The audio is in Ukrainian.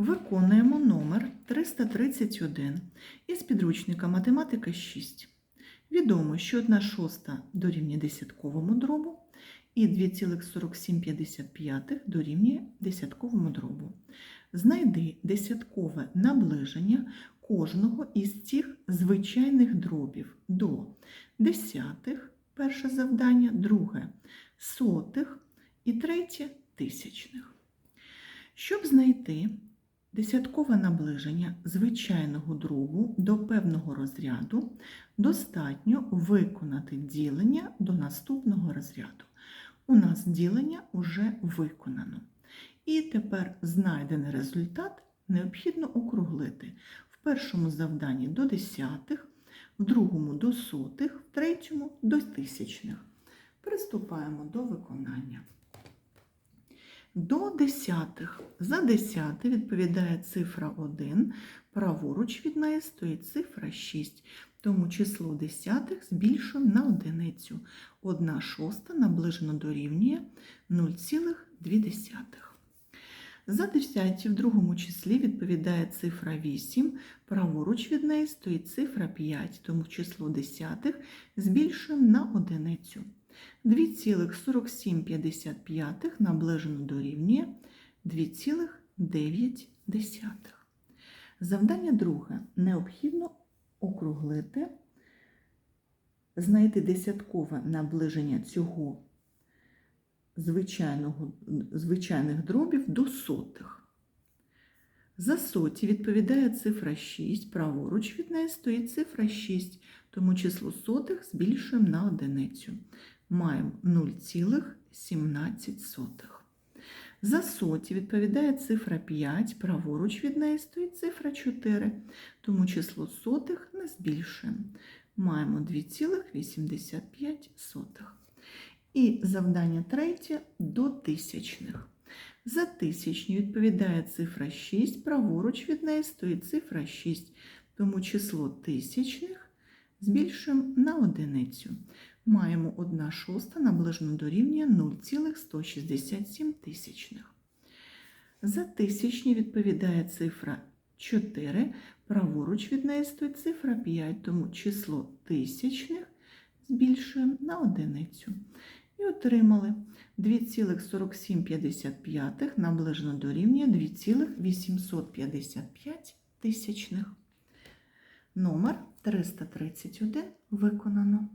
Виконуємо номер 331 із підручника Математика 6. Відомо, що 1 шоста дорівнює десятковому дробу і 2,4755 дорівнює десятковому дробу. Знайди десяткове наближення кожного із цих звичайних дробів до десятих, перше завдання, друге сотих і третє тисячних. Щоб знайти десяткове наближення звичайного дробу до певного розряду, достатньо виконати ділення до наступного розряду. У нас ділення вже виконано. І тепер знайдений результат необхідно округлити в першому завданні до десятих, в другому до сотих, в третьому до тисячних. Приступаємо до виконання. До десятих. За десяте відповідає цифра 1, праворуч від неї стоїть цифра 6, тому число десятих збільшуємо на одиницю. 1 шоста наближено дорівнює 0,2. За десяті в другому числі відповідає цифра 8, праворуч від неї стоїть цифра 5, тому число десятих збільшуємо на одиницю. 2,4755 наближено дорівнює 2,9. Завдання друге. Необхідно округлити, знайти десяткове наближення цього звичайного, звичайних дробів до сотих. За соті відповідає цифра 6, праворуч від неї стоїть цифра 6, тому число сотих збільшуємо на одиницю. Маємо 0,17. За соті відповідає цифра 5, праворуч від неї стоїть цифра 4, тому число сотих не збільшуємо. Маємо 2,85. І завдання третє до тисячних. За тисячні відповідає цифра 6, праворуч від неї стоїть цифра 6, тому число тисячних збільшуємо на одиницю. Маємо 1 шоста наближено дорівнює 0,167 тисячних. За тисячні відповідає цифра 4, праворуч від неї стоїть цифра 5, тому число тисячних збільшуємо на одиницю. І отримали 2,4755 наближено дорівнює 2,855 тисячних. Номер 331 виконано.